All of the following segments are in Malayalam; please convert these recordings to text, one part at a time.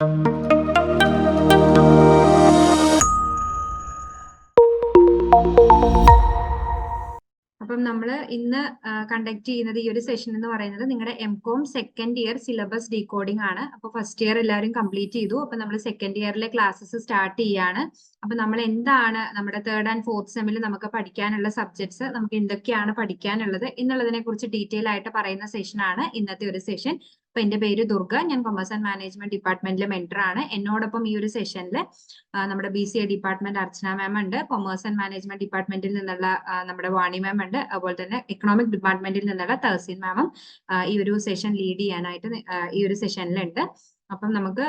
അപ്പം നമ്മൾ ഇന്ന് കണ്ടക്ട് ചെയ്യുന്നത് ഈ ഒരു സെഷൻ എന്ന് പറയുന്നത് നിങ്ങളുടെ M com second year syllabus decoding ആണ്. അപ്പോൾ ഫസ്റ്റ് ഇയർ എല്ലാവരും കംപ്ലീറ്റ് ചെയ്തു. അപ്പൊ നമ്മൾ സെക്കൻഡ് ഇയറിലെ ക്ലാസ്സസ് സ്റ്റാർട്ട് ചെയ്യാണ്. അപ്പൊ നമ്മൾ എന്താണ് നമ്മുടെ തേർഡ് ആൻഡ് ഫോർത്ത് സെമ്മിൽ നമുക്ക് പഠിക്കാനുള്ള സബ്ജക്ട്സ് നമുക്ക് എന്തൊക്കെയാണ് പഠിക്കാനുള്ളത് എന്നുള്ളതിനെ കുറിച്ച് ഡീറ്റെയിൽ ആയിട്ട് പറയുന്ന സെഷൻ ആണ് ഇന്നത്തെ ഒരു സെഷൻ അപ്പൊ എന്റെ പേര് ദുർഗ ഞാൻ കൊമേഴ്സ് ആൻഡ് മാനേജ്മെന്റ് ഡിപ്പാർട്ട്മെന്റിലെ മെന്റർ ആണ്. എന്നോടൊപ്പം ഈ ഒരു സെഷനിൽ നമ്മുടെ B C A department Archana ma'am ഉണ്ട്. കൊമേഴ്സ് ആൻഡ് മാനേജ്മെന്റ് ഡിപ്പാർട്ട്മെന്റിൽ നിന്നുള്ള നമ്മുടെ വാണി മാം ഉണ്ട്. അതുപോലെ തന്നെ എക്കണോമിക് ഡിപ്പാർട്ട്മെന്റിൽ നിന്നുള്ള തഹസീൻ മാമും ഈ ഒരു സെഷൻ ലീഡ് ചെയ്യാനായിട്ട് ഈ ഒരു സെഷനിലുണ്ട് അപ്പം നമുക്ക്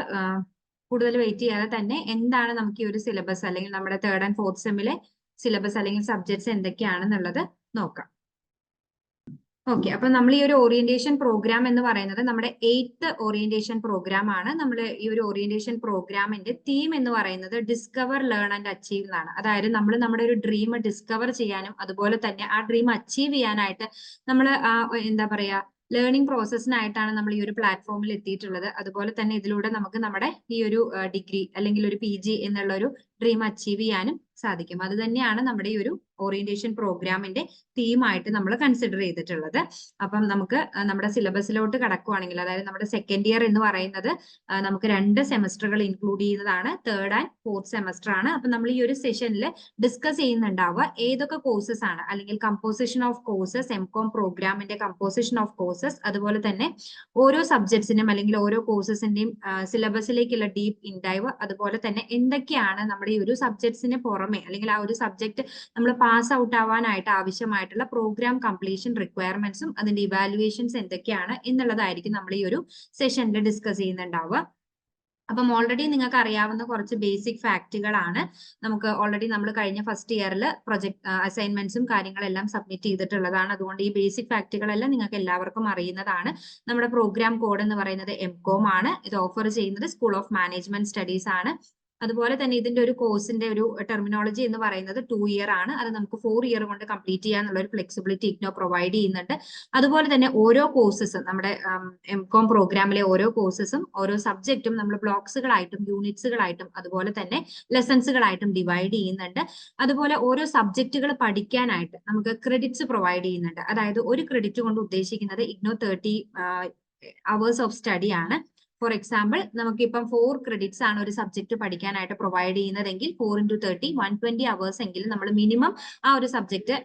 കൂടുതൽ വെയിറ്റ് ചെയ്യാതെ തന്നെ എന്താണ് നമുക്ക് ഈ ഒരു സിലബസ് അല്ലെങ്കിൽ നമ്മുടെ തേർഡ് ആൻഡ് ഫോർത്ത് സെമ്മിലെ സിലബസ് അല്ലെങ്കിൽ സബ്ജക്ട്സ് എന്തൊക്കെയാണെന്നുള്ളത് നോക്കാം. ഓക്കെ അപ്പൊ നമ്മൾ ഈ ഒരു ഓറിയന്റേഷൻ പ്രോഗ്രാം എന്ന് പറയുന്നത് നമ്മുടെ എയ്ത്ത് ഓറിയന്റേഷൻ പ്രോഗ്രാം ആണ്. നമ്മൾ ഈ ഒരു ഓറിയന്റേഷൻ പ്രോഗ്രാമിന്റെ തീം എന്ന് പറയുന്നത് ഡിസ്കവർ ലേൺ ആൻഡ് അച്ചീവ് എന്നാണ്. അതായത് നമ്മൾ നമ്മുടെ ഒരു ഡ്രീം ഡിസ്കവർ ചെയ്യാനും അതുപോലെ തന്നെ ആ ഡ്രീം അച്ചീവ് ചെയ്യാനായിട്ട് നമ്മൾ എന്താ പറയാ ലേണിംഗ് പ്രോസസ്സിനായിട്ടാണ് നമ്മൾ ഈ ഒരു പ്ലാറ്റ്ഫോമിൽ എത്തിയിട്ടുള്ളത്. അതുപോലെ തന്നെ ഇതിലൂടെ നമുക്ക് നമ്മുടെ ഈ ഒരു ഡിഗ്രി അല്ലെങ്കിൽ ഒരു പി എന്നുള്ള ഒരു ഡ്രീം അച്ചീവ് ചെയ്യാനും സാധിക്കും. അത് തന്നെയാണ് നമ്മുടെ ഈ ഒരു ഓറിയന്റേഷൻ പ്രോഗ്രാമിന്റെ തീമായിട്ട് നമ്മൾ കൺസിഡർ ചെയ്തിട്ടുള്ളത്. അപ്പം നമുക്ക് നമ്മുടെ സിലബസിലോട്ട് കടക്കുവാണെങ്കിൽ അതായത് നമ്മുടെ സെക്കൻഡ് ഇയർ എന്ന് പറയുന്നത് നമുക്ക് രണ്ട് സെമസ്റ്ററുകൾ ഇൻക്ലൂഡ് ചെയ്യുന്നതാണ് തേർഡ് ആൻഡ് ഫോർത്ത് സെമസ്റ്റർ ആണ്. അപ്പം നമ്മൾ ഈ ഒരു സെഷനിൽ ഡിസ്കസ് ചെയ്യുന്നുണ്ടാവുക ഏതൊക്കെ കോഴ്സസ് ആണ്. അല്ലെങ്കിൽ composition of courses M com പ്രോഗ്രാമിന്റെ കമ്പോസിഷൻ ഓഫ് കോഴ്സസ് അതുപോലെ തന്നെ ഓരോ സബ്ജക്ട്സിനും അല്ലെങ്കിൽ ഓരോ കോഴ്സസിന്റെയും സിലബസിലേക്കുള്ള ഡീപ് ഇൻഡൈവ് അതുപോലെ തന്നെ എന്തൊക്കെയാണ് നമ്മുടെ ഈ ഒരു സബ്ജക്ട്സിന് പുറമെ അല്ലെങ്കിൽ ആ ഒരു സബ്ജക്ട് നമ്മൾ പാസ് ഔട്ട് ആവാനായിട്ട് ആവശ്യമായിട്ടുള്ള പ്രോഗ്രാം കംപ്ലീഷൻ റിക്വയർമെന്റ്സും അതിന്റെ ഇവാലുവേഷൻസ് എന്തൊക്കെയാണ് എന്നുള്ളതായിരിക്കും നമ്മൾ ഈ ഒരു സെഷനിൽ ഡിസ്കസ് ചെയ്യുന്നുണ്ടാവുക. അപ്പം ഓൾറെഡി നിങ്ങൾക്ക് അറിയാവുന്ന കുറച്ച് ബേസിക് ഫാക്റ്റുകളാണ് നമുക്ക് ഓൾറെഡി നമ്മൾ കഴിഞ്ഞ ഫസ്റ്റ് ഇയറിൽ പ്രൊജക്ട് അസൈൻമെന്റ്സും കാര്യങ്ങളെല്ലാം സബ്മിറ്റ് ചെയ്തിട്ടുള്ളതാണ്. അതുകൊണ്ട് ഈ ബേസിക് ഫാക്റ്റുകളെല്ലാം നിങ്ങൾക്ക് എല്ലാവർക്കും അറിയുന്നതാണ്. നമ്മുടെ പ്രോഗ്രാം കോഡ് എന്ന് പറയുന്നത് എം കോം ആണ്. ഇത് ഓഫർ ചെയ്യുന്നത് സ്കൂൾ ഓഫ് മാനേജ്മെന്റ് സ്റ്റഡീസ് ആണ്. അതുപോലെ തന്നെ ഇതിന്റെ ഒരു കോഴ്സിന്റെ ഒരു ടെർമിനോളജി എന്ന് പറയുന്നത് ടു ഇയർ ആണ്. അത് നമുക്ക് ഫോർ ഇയർ കൊണ്ട് കംപ്ലീറ്റ് ചെയ്യാനുള്ള ഒരു ഫ്ലെക്സിബിലിറ്റി ഇഗ്നോ പ്രൊവൈഡ് ചെയ്യുന്നുണ്ട്. അതുപോലെ തന്നെ ഓരോ കോഴ്സസും നമ്മുടെ എം കോം പ്രോഗ്രാമിലെ ഓരോ കോഴ്സസും ഓരോ സബ്ജക്റ്റും നമ്മൾ ബ്ലോക്സുകളായിട്ടും യൂണിറ്റ്സുകളായിട്ടും അതുപോലെ തന്നെ ലെസൺസുകളായിട്ടും ഡിവൈഡ് ചെയ്യുന്നുണ്ട്. അതുപോലെ ഓരോ സബ്ജക്റ്റുകൾ പഠിക്കാനായിട്ട് നമുക്ക് ക്രെഡിറ്റ്സ് പ്രൊവൈഡ് ചെയ്യുന്നുണ്ട്. അതായത് ഒരു ക്രെഡിറ്റ് കൊണ്ട് ഉദ്ദേശിക്കുന്നത് IGNOU thirty hours of study ആണ്. ഫോർ എക്സാമ്പിൾ നമുക്കിപ്പം ഫോർ ക്രെഡിറ്റ്സ് ആണ് ഒരു സബ്ജക്ട് പഠിക്കാനായിട്ട് പ്രൊവൈഡ് ചെയ്യുന്നതെങ്കിൽ four into thirty one twenty hours എങ്കിലും നമ്മൾ മിനിമം ആ ഒരു സബ്ജക്ട്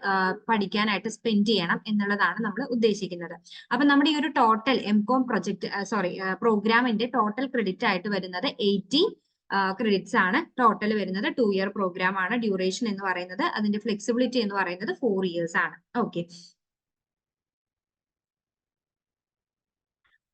പഠിക്കാനായിട്ട് സ്പെൻഡ് ചെയ്യണം എന്നുള്ളതാണ് നമ്മൾ ഉദ്ദേശിക്കുന്നത്. അപ്പൊ നമ്മുടെ ഈ ഒരു total M com project sorry പ്രോഗ്രാമിന്റെ ടോട്ടൽ ക്രെഡിറ്റ് ആയിട്ട് വരുന്നത് എയ്റ്റി ക്രെഡിറ്റ്സ് ആണ്. ടോട്ടൽ വരുന്നത് ടു ഇയർ പ്രോഗ്രാം ആണ്. ഡ്യൂറേഷൻ എന്ന് പറയുന്നത് അതിന്റെ ഫ്ലെക്സിബിലിറ്റി എന്ന് പറയുന്നത് ഫോർ ഇയേഴ്സ് ആണ്. ഓക്കെ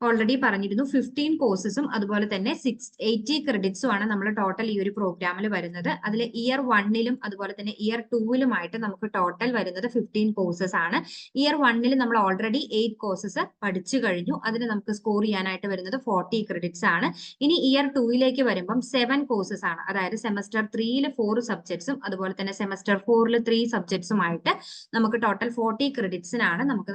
ഓൾറെഡി പറഞ്ഞിരുന്നു. ഫിഫ്റ്റീൻ കോഴ്സസും അതുപോലെ തന്നെ സിക്സ് എയ്റ്റി ക്രെഡിറ്റ്സും ആണ് നമ്മൾ ടോട്ടൽ ഈ ഒരു പ്രോഗ്രാമിൽ വരുന്നത്. അതിൽ ഇയർ വണ്ണിലും അതുപോലെ തന്നെ ഇയർ ടൂവിലുമായിട്ട് നമുക്ക് ടോട്ടൽ വരുന്നത് ഫിഫ്റ്റീൻ കോഴ്സസ് ആണ്. ഇയർ വണ്ണിൽ നമ്മൾ ഓൾറെഡി എയ്റ്റ് കോഴ്സസ് പഠിച്ചു കഴിഞ്ഞു. അതിന് നമുക്ക് സ്കോർ ചെയ്യാനായിട്ട് വരുന്നത് ഫോർട്ടി ക്രെഡിറ്റ്സ് ആണ്. ഇനി ഇയർ ടൂയിലേക്ക് വരുമ്പം സെവൻ കോഴ്സസ് ആണ്. അതായത് സെമസ്റ്റർ ത്രീയിൽ ഫോർ സബ്ജക്ട്സും അതുപോലെ തന്നെ സെമസ്റ്റർ ഫോറിൽ ത്രീ സബ്ജക്ട്സുമായിട്ട് നമുക്ക് ടോട്ടൽ ഫോർട്ടി ക്രെഡിറ്റ്സിനാണ് നമുക്ക്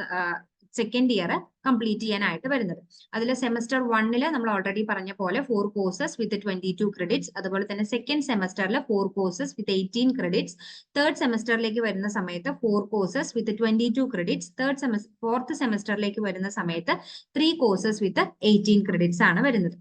സെക്കൻഡ് ഇയർ കംപ്ലീറ്റ് ചെയ്യാനായിട്ട് വരുന്നത്. അതിൽ സെമസ്റ്റർ വണ്ണിൽ നമ്മൾ ഓൾറെഡി പറഞ്ഞ പോലെ four courses with twenty two credits അതുപോലെ തന്നെ സെക്കൻഡ് സെമസ്റ്ററിൽ four courses with eighteen credits third സെമസ്റ്ററിലേക്ക് വരുന്ന സമയത്ത് four courses with twenty two credits third semester fourth സെമസ്റ്ററിലേക്ക് വരുന്ന സമയത്ത് three courses with eighteen credits ആണ് വരുന്നത്.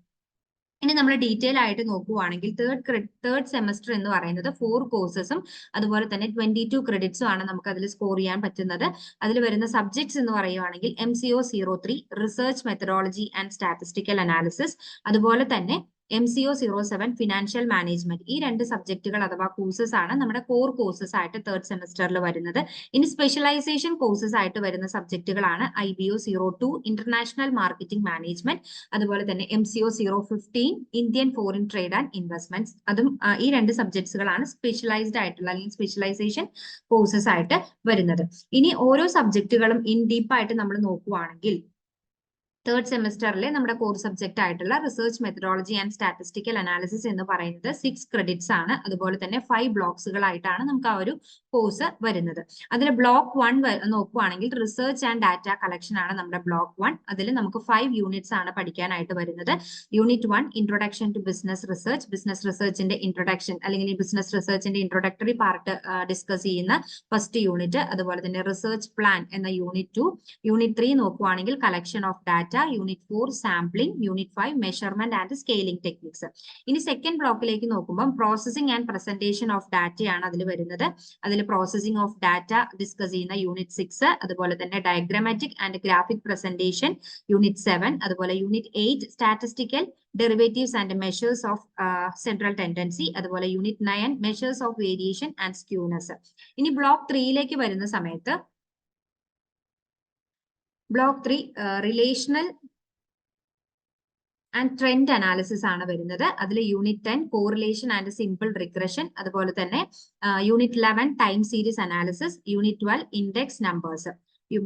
ഇനി നമ്മൾ ഡീറ്റെയിൽ ആയിട്ട് നോക്കുവാണെങ്കിൽ തേർഡ് തേർഡ് സെമസ്റ്റർ എന്ന് പറയുന്നത് ഫോർ കോഴ്സസും അതുപോലെ തന്നെ ട്വന്റി ടു ക്രെഡിറ്റ്സും ആണ് നമുക്ക് അതിൽ സ്കോർ ചെയ്യാൻ പറ്റുന്നത്. അതിൽ വരുന്ന സബ്ജക്ട്സ് എന്ന് പറയുവാണെങ്കിൽ M zero three research methodology and statistical analysis അതുപോലെ തന്നെ M C O zero seven financial management ഈ രണ്ട് സബ്ജക്റ്റുകൾ അഥവാ കോഴ്സസ് ആണ് നമ്മുടെ കോർ കോഴ്സസ് ആയിട്ട് തേർഡ് സെമസ്റ്ററിൽ വരുന്നത്. ഇനി സ്പെഷ്യലൈസേഷൻ കോഴ്സസ് ആയിട്ട് വരുന്ന സബ്ജക്റ്റുകളാണ് I B O zero two international marketing management അതുപോലെ തന്നെ M C O zero fifteen Indian foreign trade and investments അതും ഈ രണ്ട് സബ്ജക്ട്സുകളാണ് സ്പെഷ്യലൈസ്ഡ് ആയിട്ടുള്ള അല്ലെങ്കിൽ സ്പെഷ്യലൈസേഷൻ കോഴ്സസ് ആയിട്ട് വരുന്നത്. ഇനി ഓരോ സബ്ജക്റ്റുകളും ഇൻ ഡീപ്പ് ആയിട്ട് നമ്മൾ നോക്കുവാണെങ്കിൽ തേർഡ് സെമിസ്റ്ററിലെ നമ്മുടെ കോർ സബ്ജക്റ്റ് ആയിട്ടുള്ള research methodology and statistical analysis എന്ന് പറയുന്നത് സിക്സ് ക്രെഡിറ്റ്സ് ആണ്. അതുപോലെ തന്നെ ഫൈവ് ബ്ലോക്സുകളായിട്ടാണ് നമുക്ക് ആ ഒരു കോഴ്സ് വരുന്നത്. അതിൽ ബ്ലോക്ക് വൺ നോക്കുവാണെങ്കിൽ റിസർച്ച് ആൻഡ് ഡാറ്റ കളക്ഷൻ ആണ് നമ്മുടെ ബ്ലോക്ക് വൺ അതിൽ നമുക്ക് ഫൈവ് യൂണിറ്റ്സ് ആണ് പഠിക്കാനായിട്ട് വരുന്നത്. Unit one introduction to business research business റിസർച്ചിന്റെ introduction അല്ലെങ്കിൽ ബിസിനസ് റിസർച്ചിന്റെ ഇൻട്രൊഡക്ടറി പാർട്ട് ഡിസ്കസ് ചെയ്യുന്ന ഫസ്റ്റ് യൂണിറ്റ് അതുപോലെ തന്നെ റിസർച്ച് പ്ലാൻ എന്ന യൂണിറ്റ് ടു യൂണിറ്റ് ത്രീ നോക്കുവാണെങ്കിൽ collection of data unit four sampling unit five measurement and scaling techniques ഇനി സെക്കൻഡ് ബ്ലോക്കിലേക്ക് നോക്കുമ്പോൾ പ്രോസസിംഗ് ആൻഡ് പ്രസന്റേഷൻ ഓഫ് ഡാറ്റയാണ് അതിൽ വരുന്നത്. അതിൽ പ്രോസസിംഗ് ഓഫ് ഡാറ്റ ഡിസ്കസ് ചെയ്യുന്ന യൂണിറ്റ് സിക്സ് അതുപോലെ തന്നെ diagrammatic and graphic presentation unit seven അതുപോലെ unit eight statistical derivatives and measures of central tendency അതുപോലെ unit nine measures of variation and skewness ഇനി ബ്ലോക്ക് ത്രീയിലേക്ക് വരുന്ന സമയത്ത് block three relational and trend analysis ആണ് വരുന്നത്. അതിൽ unit ten correlation and simple regression അതുപോലെ തന്നെ unit eleven time series analysis unit twelve index numbers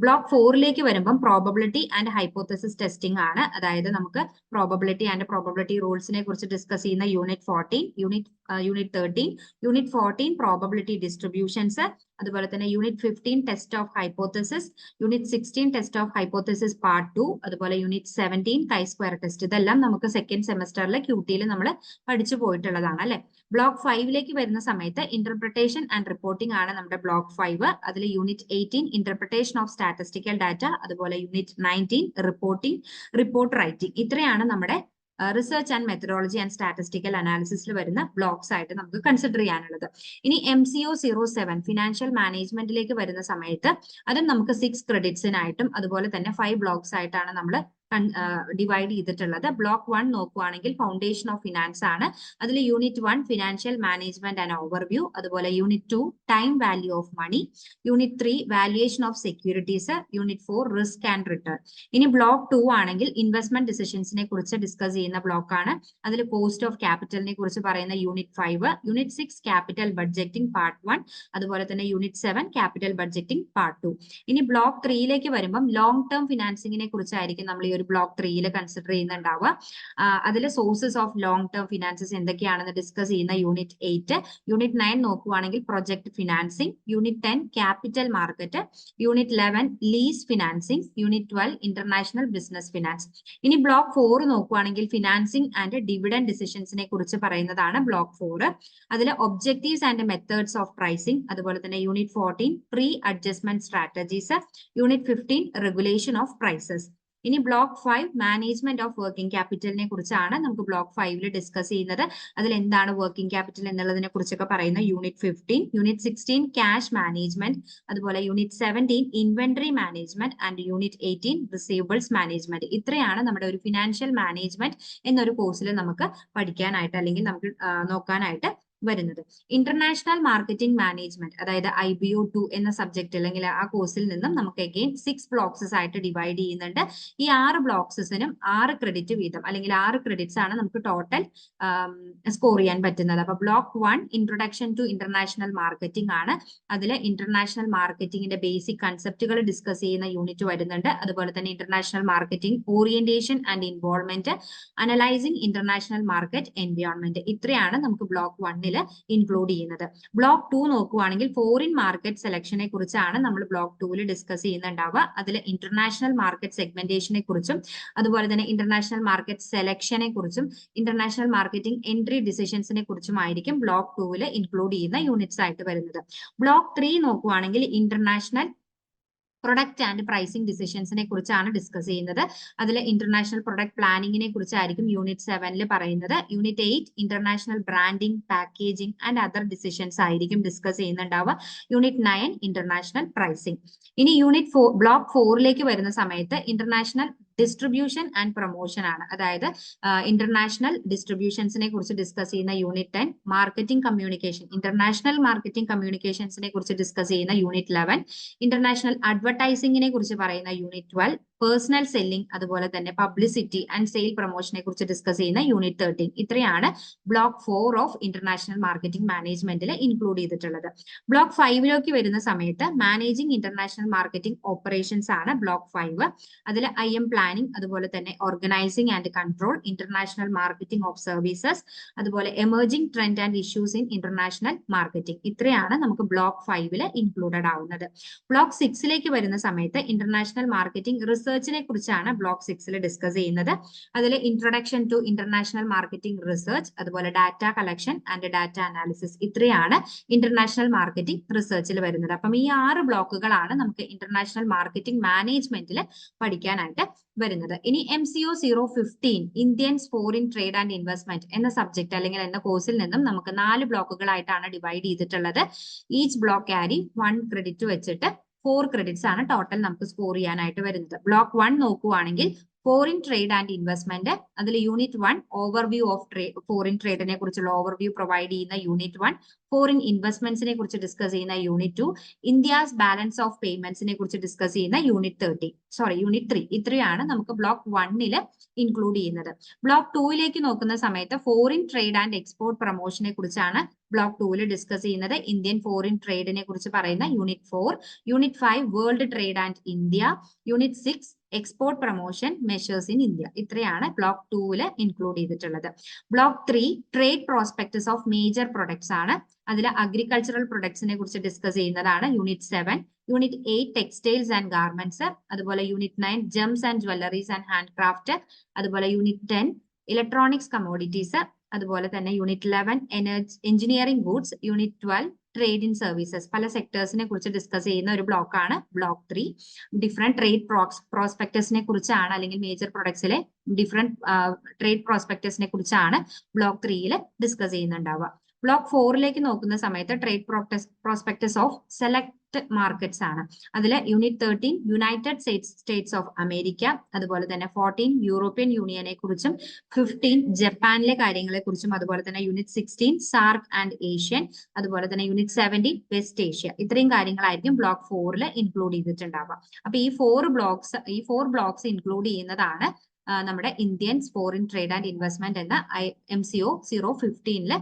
block ഫോറിലേക്ക് വരുമ്പം പ്രോബബിലിറ്റി ആൻഡ് ഹൈപ്പോത്തസിസ് ടെസ്റ്റിംഗ് ആണ്. അതായത് നമുക്ക് പ്രോബബിലിറ്റി ആൻഡ് പ്രോബബിലിറ്റി റൂൾസിനെ കുറിച്ച് ഡിസ്കസ് ചെയ്യുന്ന unit fourteen unit unit thirteen unit fourteen probability distributions അതുപോലെ തന്നെ unit fifteen test of hypothesis unit sixteen test of hypothesis part two അതുപോലെ unit seventeen chi square test ഇതെല്ലാം നമുക്ക് സെക്കൻഡ് സെമസ്റ്ററിലെ ക്യൂട്ടിയിൽ നമ്മൾ പഠിച്ചു പോയിട്ടുള്ളതാണ് അല്ലെ? ബ്ലോക്ക് ഫൈവിലേക്ക് വരുന്ന സമയത്ത് ഇന്റർപ്രിട്ടേഷൻ ആൻഡ് റിപ്പോർട്ടിംഗ് ആണ് നമ്മുടെ ബ്ലോക്ക് ഫൈവ് അതിൽ unit eighteen interpretation of statistical data അതുപോലെ unit nineteen reporting report writing ഇത്രയാണ് നമ്മുടെ research and methodology and statistical അനാലിസിസിൽ വരുന്ന ബ്ലോക്സ് ആയിട്ട് നമുക്ക് കൺസിഡർ ചെയ്യാനുള്ളത്. ഇനി M C O zero seven financial മാനേജ്മെന്റിലേക്ക് വരുന്ന സമയത്ത് അതും നമുക്ക് സിക്സ് ക്രെഡിറ്റ്സിനായിട്ടും അതുപോലെ തന്നെ ഫൈവ് ബ്ലോക്സ് ആയിട്ടാണ് നമ്മൾ ഡിവൈഡ് ചെയ്തിട്ടുള്ളത്. ബ്ലോക്ക് വൺ നോക്കുവാണെങ്കിൽ ഫൗണ്ടേഷൻ ഓഫ് ഫിനാൻസ് ആണ്. അതിൽ unit one financial management and overview അതുപോലെ unit two time value of money unit three valuation of securities unit four risk and return ഇനി ബ്ലോക്ക് ടു ആണെങ്കിൽ ഇൻവെസ്റ്റ്മെന്റ് ഡിസിഷൻസിനെ കുറിച്ച് ഡിസ്കസ് ചെയ്യുന്ന ബ്ലോക്ക് ആണ്. അതിൽ കോസ്റ്റ് ഓഫ് ക്യാപിറ്റലിനെ കുറിച്ച് പറയുന്ന unit five unit six capital budgeting part one അതുപോലെ തന്നെ unit seven capital budgeting part two ഇനി ബ്ലോക്ക് ത്രീയിലേക്ക് വരുമ്പം ലോങ് ടേം ഫിനാൻസിങ്ങിനെ കുറിച്ചായിരിക്കും നമ്മൾ ഈ ഒരു ബ്ലോക്ക് ത്രീയിൽ കൺസിഡർ ചെയ്യുന്നുണ്ടാവുക. അതിൽ sources of long term finances എന്തൊക്കെയാണെന്ന് ഡിസ്കസ് ചെയ്യുന്ന യൂണിറ്റ് എയ്റ്റ് യൂണിറ്റ് നയൻ നോക്കുവാണെങ്കിൽ project financing unit ten capital market unit eleven lease financing unit twelve international business finance ഇനി ബ്ലോക്ക് ഫോർ നോക്കുവാണെങ്കിൽ ഫിനാൻസിങ് ആൻഡ് ഡിവിഡൻ ഡിസിഷൻസിനെ കുറിച്ച് പറയുന്നതാണ് ബ്ലോക്ക് ഫോർ അതിൽ objectives and methods of pricing അതുപോലെ തന്നെ unit fourteen price adjustment strategies unit fifteen regulation of prices ഇനി block five management of working ക്യാപിറ്റലിനെ കുറിച്ചാണ് നമുക്ക് ബ്ലോക്ക് ഫൈവിൽ ഡിസ്കസ് ചെയ്യുന്നത്. അതിൽ എന്താണ് വർക്കിംഗ് ക്യാപിറ്റൽ എന്നുള്ളതിനെ കുറിച്ചൊക്കെ പറയുന്ന unit fifteen unit sixteen cash management അതുപോലെ unit seventeen inventory management and unit eighteen receivables management ഇത്രയാണ് നമ്മുടെ ഒരു ഫിനാൻഷ്യൽ മാനേജ്മെന്റ് എന്നൊരു കോഴ്സിൽ നമുക്ക് പഠിക്കാനായിട്ട് അല്ലെങ്കിൽ നമുക്ക് നോക്കാനായിട്ട് വരുന്നത്. ഇന്റർനാഷണൽ മാർക്കറ്റിംഗ് മാനേജ്മെന്റ് അതായത് ഐ ബി ഒ ടു എന്ന സബ്ജക്ട് അല്ലെങ്കിൽ ആ കോഴ്സിൽ നിന്നും നമുക്ക് അഗെയിൻ സിക്സ് ബ്ലോക്സസ് ആയിട്ട് ഡിവൈഡ് ചെയ്യുന്നുണ്ട്. ഈ ആറ് ബ്ലോക്സസിനും ആറ് ക്രെഡിറ്റ് വീതം അല്ലെങ്കിൽ ആറ് ക്രെഡിറ്റ്സ് ആണ് നമുക്ക് ടോട്ടൽ സ്കോർ ചെയ്യാൻ പറ്റുന്നത്. അപ്പൊ block one introduction to international marketing ആണ്. അതിൽ ഇന്റർനാഷണൽ മാർക്കറ്റിംഗിന്റെ ബേസിക് കൺസെപ്റ്റുകൾ ഡിസ്കസ് ചെയ്യുന്ന യൂണിറ്റ് വരുന്നുണ്ട്. അതുപോലെ തന്നെ international marketing orientation and involvement analysing international market environment ഇത്രയാണ് നമുക്ക് ബ്ലോക്ക് വണ്ണിൽ ഇൻക്ലൂഡ് ചെയ്യുന്നത്. ബ്ലോക്ക് ടു നോക്കുവാണെങ്കിൽ ഫോറിൻ മാർക്കറ്റ് സെലക്ഷനെ കുറിച്ചാണ് നമ്മൾ ബ്ലോക്ക് ടൂവിൽ ഡിസ്കസ് ചെയ്യുന്നുണ്ടാവുക. അതിൽ ഇന്റർനാഷണൽ മാർക്കറ്റ് സെഗ്മെന്റേഷനെ കുറിച്ചും അതുപോലെ തന്നെ ഇന്റർനാഷണൽ മാർക്കറ്റ് സെലക്ഷനെ കുറിച്ചും ഇന്റർനാഷണൽ മാർക്കറ്റിംഗ് എൻട്രി ഡിസിഷൻസിനെ കുറിച്ചുമായിരിക്കും ബ്ലോക്ക് ടൂവിൽ ഇൻക്ലൂഡ് ചെയ്യുന്ന യൂണിറ്റ്സ് ആയിട്ട് വരുന്നത്. ബ്ലോക്ക് ത്രീ നോക്കുവാണെങ്കിൽ ഇന്റർനാഷണൽ പ്രൊഡക്റ്റ് ആൻഡ് പ്രൈസിംഗ് ഡിസിഷൻസിനെ കുറിച്ചാണ് ഡിസ്കസ് ചെയ്യുന്നത്. അതിൽ ഇന്റർനാഷണൽ പ്രൊഡക്റ്റ് പ്ലാനിങ്ങിനെ കുറിച്ചായിരിക്കും യൂണിറ്റ് സെവനിൽ പറയുന്നത്. Unit eight international branding packaging and other decisions ആയിരിക്കും ഡിസ്കസ് ചെയ്യുന്നുണ്ടാവുക. യൂണിറ്റ് നയൻ ഇന്റർനാഷണൽ പ്രൈസിംഗ് ഇനി യൂണിറ്റ് ഫോർ ബ്ലോക്ക് ഫോറിലേക്ക് വരുന്ന സമയത്ത് ഇന്റർനാഷണൽ ഡിസ്ട്രിബ്യൂഷൻ ആൻഡ് പ്രൊമോഷൻ ആണ്. അതായത് ഇന്റർനാഷണൽ ഡിസ്ട്രിബ്യൂഷൻസിനെ കുറിച്ച് ഡിസ്കസ് ചെയ്യുന്ന unit ten marketing communication international marketing കമ്മ്യൂണിക്കേഷൻസിനെ കുറിച്ച് ഡിസ്കസ് ചെയ്യുന്ന യൂണിറ്റ് ലെവൻ ഇന്റർനാഷണൽ അഡ്വർടൈസിംഗിനെ കുറിച്ച് പറയുന്ന യൂണിറ്റ് ട്വൽവ് പേഴ്സണൽ സെല്ലിംഗ് അതുപോലെ തന്നെ പബ്ലിസിറ്റി ആൻഡ് സെയിൽ പ്രൊമോഷനെ കുറിച്ച് ഡിസ്കസ് ചെയ്യുന്ന യൂണിറ്റ് തേർട്ടീൻ ഇത്രയാണ് block four of international marketing മാനേജ്മെന്റിൽ ഇൻക്ലൂഡ് ചെയ്തിട്ടുള്ളത്. ബ്ലോക്ക് ഫൈവിലേക്ക് വരുന്ന സമയത്ത് മാനേജിംഗ് ഇന്റർനാഷണൽ മാർക്കറ്റിംഗ് ഓപ്പറേഷൻസ് ആണ് ബ്ലോക്ക് ഫൈവ് അതിൽ ഐ എം പ്ലാനിംഗ് അതുപോലെ തന്നെ organising and control international marketing of services അതുപോലെ emerging trend and issues in international marketing ഇത്രയാണ് നമുക്ക് ബ്ലോക്ക് ഫൈവിൽ ഇൻക്ലൂഡഡ് ആവുന്നത്. ബ്ലോക്ക് സിക്സിലേക്ക് വരുന്ന സമയത്ത് ഇന്റർനാഷണൽ മാർക്കറ്റിംഗ് റിസർച്ചിനെ കുറിച്ചാണ് ബ്ലോക്ക് സിക്സിൽ ഡിസ്കസ് ചെയ്യുന്നത്. അതിൽ introduction to international marketing research അതുപോലെ data collection and data analysis ഇത്രയാണ് ഇന്റർനാഷണൽ മാർക്കറ്റിംഗ് റിസർച്ചിൽ വരുന്നത്. അപ്പം ഈ ആറ് ബ്ലോക്കുകളാണ് നമുക്ക് ഇന്റർനാഷണൽ മാർക്കറ്റിംഗ് മാനേജ്മെന്റിൽ പഠിക്കാനായിട്ട് വരുന്നത്. ഇനി M C O zero fifteen Indians foreign trade and investment എന്ന സബ്ജക്ട് അല്ലെങ്കിൽ എന്ന കോഴ്സിൽ നിന്നും നമുക്ക് നാല് ബ്ലോക്കുകളായിട്ടാണ് ഡിവൈഡ് ചെയ്തിട്ടുള്ളത്. Each block carry one credit വെച്ചിട്ട് ഫോർ ക്രെഡിറ്റ്സ് ആണ് ടോട്ടൽ നമുക്ക് സ്കോർ ചെയ്യാനായിട്ട് വരുന്നത്. ബ്ലോക്ക് വൺ നോക്കുവാണെങ്കിൽ ഫോറിൻ ട്രേഡ് ആൻഡ് ഇൻവെസ്റ്റ്മെന്റ് അതിൽ unit one overview of trade foreign ട്രേഡിനെ കുറിച്ചുള്ള ഓവർവ്യൂ പ്രൊവൈഡ് ചെയ്യുന്ന യൂണിറ്റ് വൺ ഫോറിൻ ഇൻവെസ്റ്റ്മെന്റ്സിനെ കുറിച്ച് ഡിസ്കസ് ചെയ്യുന്ന unit two India's balance of പേയ്മെന്റ്സിനെ കുറിച്ച് ഡിസ്കസ് ചെയ്യുന്ന unit thirty sorry unit three ഇത്രയാണ് നമുക്ക് ബ്ലോക്ക് വണ്ണിൽ ഇൻക്ലൂഡ് ചെയ്യുന്നത്. ബ്ലോക്ക് ടൂയിലേക്ക് നോക്കുന്ന സമയത്ത് foreign trade and export promotion കുറിച്ചാണ് ബ്ലോക്ക് ടൂവിൽ ഡിസ്കസ് ചെയ്യുന്നത്. ഇന്ത്യൻ ഫോറിൻ ട്രേഡിനെ കുറിച്ച് പറയുന്ന unit four unit five world trade and India unit six export promotion measures in India ഇത്രയാണ് ബ്ലോക്ക് ടൂവിൽ ഇൻക്ലൂഡ് ചെയ്തിട്ടുള്ളത്. Block three trade prospectus of major products ആണ്. അതിൽ അഗ്രികൾച്ചറൽ പ്രൊഡക്ട്സിനെ കുറിച്ച് ഡിസ്കസ് ചെയ്യുന്നതാണ് unit seven unit eight textiles and garments അതുപോലെ unit nine gems and jewelleries and hand craft അതുപോലെ യൂണിറ്റ് ടെൻ ഇലക്ട്രോണിക്സ് കമോഡിറ്റീസ് അതുപോലെ തന്നെ unit eleven energy engineering goods unit twelve trade in services പല സെക്ടേഴ്സിനെ കുറിച്ച് ഡിസ്കസ് ചെയ്യുന്ന ഒരു ബ്ലോക്കാണ് ബ്ലോക്ക് ത്രീ ഡിഫറെന്റ് ട്രേഡ് പ്രോസ്പെക്ടസിനെ കുറിച്ചാണ് അല്ലെങ്കിൽ മേജർ പ്രൊഡക്ട്സിലെ ഡിഫറെന്റ് ട്രേഡ് പ്രോസ്പെക്ടസിനെ കുറിച്ചാണ് ബ്ലോക്ക് ത്രീയിൽ ഡിസ്കസ് ചെയ്യുന്നുണ്ടാവുക. ബ്ലോക്ക് ഫോറിലേക്ക് നോക്കുന്ന സമയത്ത് trade prospectus of select markets ആണ്. അതിൽ unit thirteen United States of America അതുപോലെ തന്നെ ഫോർട്ടീൻ യൂറോപ്യൻ യൂണിയനെ കുറിച്ചും ഫിഫ്റ്റീൻ ജപ്പാനിലെ കാര്യങ്ങളെ കുറിച്ചും അതുപോലെ തന്നെ unit sixteen SAARC and Asian അതുപോലെ തന്നെ യൂണിറ്റ് സെവന്റീൻ വെസ്റ്റ് ഏഷ്യ ഇത്രയും കാര്യങ്ങളായിരിക്കും ബ്ലോക്ക് ഫോറിൽ ഇൻക്ലൂഡ് ചെയ്തിട്ടുണ്ടാവുക. അപ്പൊ ഈ ഫോർ ബ്ലോക്സ് ഈ ഫോർ ബ്ലോക്സ് ഇൻക്ലൂഡ് ചെയ്യുന്നതാണ് നമ്മുടെ Indians foreign trade and investment എന്ന എം സി ഒ സീറോ ഫിഫ്റ്റീനിൽ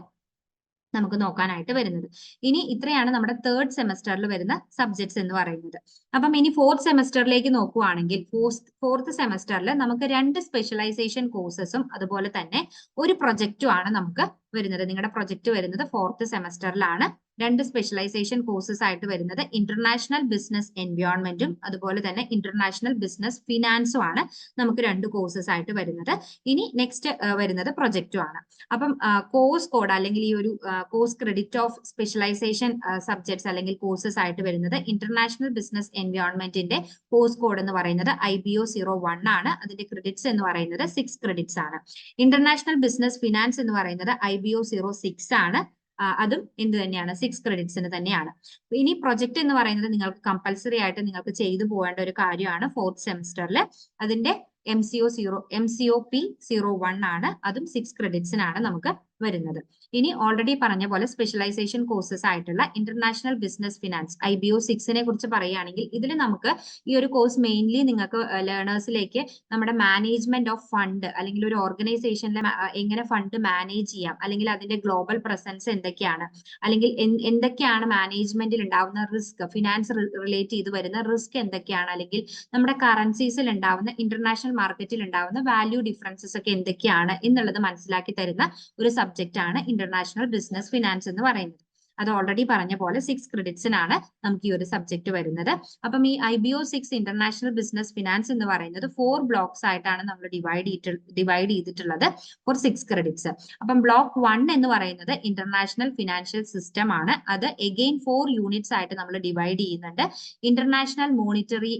നമുക്ക് നോക്കാനായിട്ട് വരുന്നത്. ഇനി ഇത്രയാണ് നമ്മുടെ തേർഡ് സെമസ്റ്ററിൽ വരുന്ന സബ്ജക്ട്സ് എന്ന് പറയുന്നത്. അപ്പം ഇനി ഫോർത്ത് സെമസ്റ്ററിലേക്ക് നോക്കുവാണെങ്കിൽ ഫോർത്ത് സെമസ്റ്ററിൽ നമുക്ക് രണ്ട് സ്പെഷ്യലൈസേഷൻ കോഴ്സസും അതുപോലെ തന്നെ ഒരു പ്രൊജക്റ്റും ആണ് നമുക്ക് വരുന്നത്. നിങ്ങളുടെ പ്രൊജക്ട് വരുന്നത് ഫോർത്ത് സെമസ്റ്ററിലാണ് രണ്ട് സ്പെഷ്യലൈസേഷൻ കോഴ്സസ് ആയിട്ട് വരുന്നത് ഇന്റർനാഷണൽ ബിസിനസ് എൻവയോൺമെന്റും അതുപോലെ തന്നെ ഇന്റർനാഷണൽ ബിസിനസ് ഫിനാൻസും ആണ് നമുക്ക് രണ്ട് കോഴ്സസ് ആയിട്ട് വരുന്നത്. ഇനി നെക്സ്റ്റ് വരുന്നത് പ്രൊജക്റ്റും ആണ്. അപ്പം കോഴ്സ് കോഡ് അല്ലെങ്കിൽ ഈ ഒരു course credit of specialisation subjects അല്ലെങ്കിൽ കോഴ്സസ് ആയിട്ട് വരുന്നത് ഇന്റർനാഷണൽ ബിസിനസ് എൻവയോൺമെന്റിന്റെ കോഴ്സ് കോഡ് എന്ന് പറയുന്നത് I B O zero one ആണ്. അതിന്റെ ക്രെഡിറ്റ്സ് എന്ന് പറയുന്നത് സിക്സ് ക്രെഡിറ്റ്സ് ആണ്. ഇന്റർനാഷണൽ ബിസിനസ് ഫിനാൻസ് എന്ന് പറയുന്നത് I B O zero six ആണ്. അതും എന്ത് തന്നെയാണ്? സിക്സ് ക്രെഡിറ്റ്സിന് തന്നെയാണ്. ഇനി പ്രൊജക്ട് എന്ന് പറയുന്നത് നിങ്ങൾക്ക് കമ്പൽസറി ആയിട്ട് നിങ്ങൾക്ക് ചെയ്തു പോകേണ്ട ഒരു കാര്യമാണ് ഫോർത്ത് സെമിസ്റ്ററിൽ അതിന്റെ M C O zero M C O P zero one ആണ്. അതും സിക്സ് ക്രെഡിറ്റ്സിനാണ് നമുക്ക് വരുന്നത്. ഇനി ഓൾറെഡി പറഞ്ഞ പോലെ സ്പെഷ്യലൈസേഷൻ കോഴ്സസ് ആയിട്ടുള്ള international business finance I B O സിക്സിനെ കുറിച്ച് പറയുകയാണെങ്കിൽ ഇതിൽ നമുക്ക് ഈ ഒരു കോഴ്സ് മെയിൻലി നിങ്ങൾക്ക് ലേണേഴ്സിലേക്ക് നമ്മുടെ മാനേജ്മെന്റ് ഓഫ് ഫണ്ട് അല്ലെങ്കിൽ ഒരു ഓർഗനൈസേഷനിലെ എങ്ങനെ ഫണ്ട് മാനേജ് ചെയ്യാം അല്ലെങ്കിൽ അതിന്റെ ഗ്ലോബൽ പ്രസൻസ് എന്തൊക്കെയാണ് അല്ലെങ്കിൽ എന്തൊക്കെയാണ് മാനേജ്മെന്റിൽ ഉണ്ടാവുന്ന റിസ്ക് ഫിനാൻസ് റിലേറ്റ് ചെയ്ത് വരുന്ന റിസ്ക് എന്തൊക്കെയാണ് അല്ലെങ്കിൽ നമ്മുടെ കറൻസീസിൽ ഉണ്ടാവുന്ന ഇന്റർനാഷണൽ മാർക്കറ്റിൽ ഉണ്ടാവുന്ന വാല്യൂ ഡിഫറൻസസ് ഒക്കെ എന്തൊക്കെയാണ് എന്നുള്ളത് മനസ്സിലാക്കി തരുന്ന ഒരു സബ്ജക്റ്റ് ആണ് ഇന്റർനാഷണൽ ബിസിനസ് ഫിനാൻസ് എന്ന് പറയുന്നത്. അത് ഓൾറെഡി പറഞ്ഞ പോലെ സിക്സ് ക്രെഡിറ്റ്സിനാണ് നമുക്ക് ഈ ഒരു സബ്ജക്ട് വരുന്നത്. അപ്പം ഈ I B O six international business finance എന്ന് പറയുന്നത് ഫോർ ബ്ലോക്സ് ആയിട്ടാണ് നമ്മൾ ഡിവൈഡ് ഡിവൈഡ് ചെയ്തിട്ടുള്ളത് ഫോർ സിക്സ് ക്രെഡിറ്റ്സ് അപ്പം ബ്ലോക്ക് വൺ എന്ന് പറയുന്നത് ഇന്റർനാഷണൽ ഫിനാൻഷ്യൽ സിസ്റ്റം ആണ്. അത് എഗെയിൻ ഫോർ യൂണിറ്റ്സ് ആയിട്ട് നമ്മൾ ഡിവൈഡ് ചെയ്യുന്നുണ്ട്. ഇന്റർനാഷണൽ മോണിറ്ററി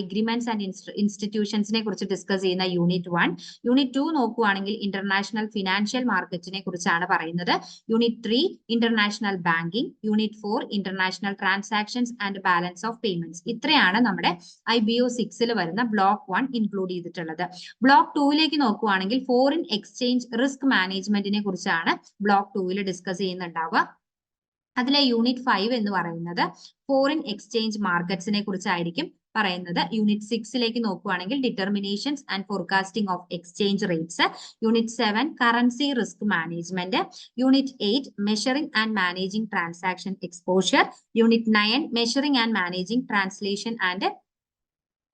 എഗ്രിമെന്റ്സ് ആൻഡ് ഇൻസ്റ്റിറ്റ്യൂഷൻസിനെ കുറിച്ച് ഡിസ്കസ് ചെയ്യുന്ന യൂണിറ്റ് വൺ യൂണിറ്റ് ടു നോക്കുവാണെങ്കിൽ ഇന്റർനാഷണൽ ഫിനാൻഷ്യൽ മാർക്കറ്റിനെ കുറിച്ചാണ് പറയുന്നത്. Unit three international banking unit four international transactions and balance of payments ഇത്രയാണ് നമ്മുടെ ഐ ബി ഒ സിക്സിൽ വരുന്ന ബ്ലോക്ക് വൺ ഇൻക്ലൂഡ് ചെയ്തിട്ടുള്ളത്. ബ്ലോക്ക് ടൂവിലേക്ക് നോക്കുവാണെങ്കിൽ ഫോറിൻ എക്സ്ചേഞ്ച് റിസ്ക് മാനേജ്മെന്റിനെ കുറിച്ചാണ് ബ്ലോക്ക് ടൂവിൽ ഡിസ്കസ് ചെയ്യുന്നുണ്ടാവുക. അതിലെ യൂണിറ്റ് ഫൈവ് എന്ന് പറയുന്നത് ഫോറിൻ എക്സ്ചേഞ്ച് മാർക്കറ്റ്സിനെ കുറിച്ചായിരിക്കും. പറയുന്നത്. യൂണിറ്റ് സിക്സിലേക്ക് നോക്കുവാണെങ്കിൽ determinations and forecasting of exchange rates unit seven currency risk management unit eight measuring and managing transaction exposure unit nine measuring and managing translation and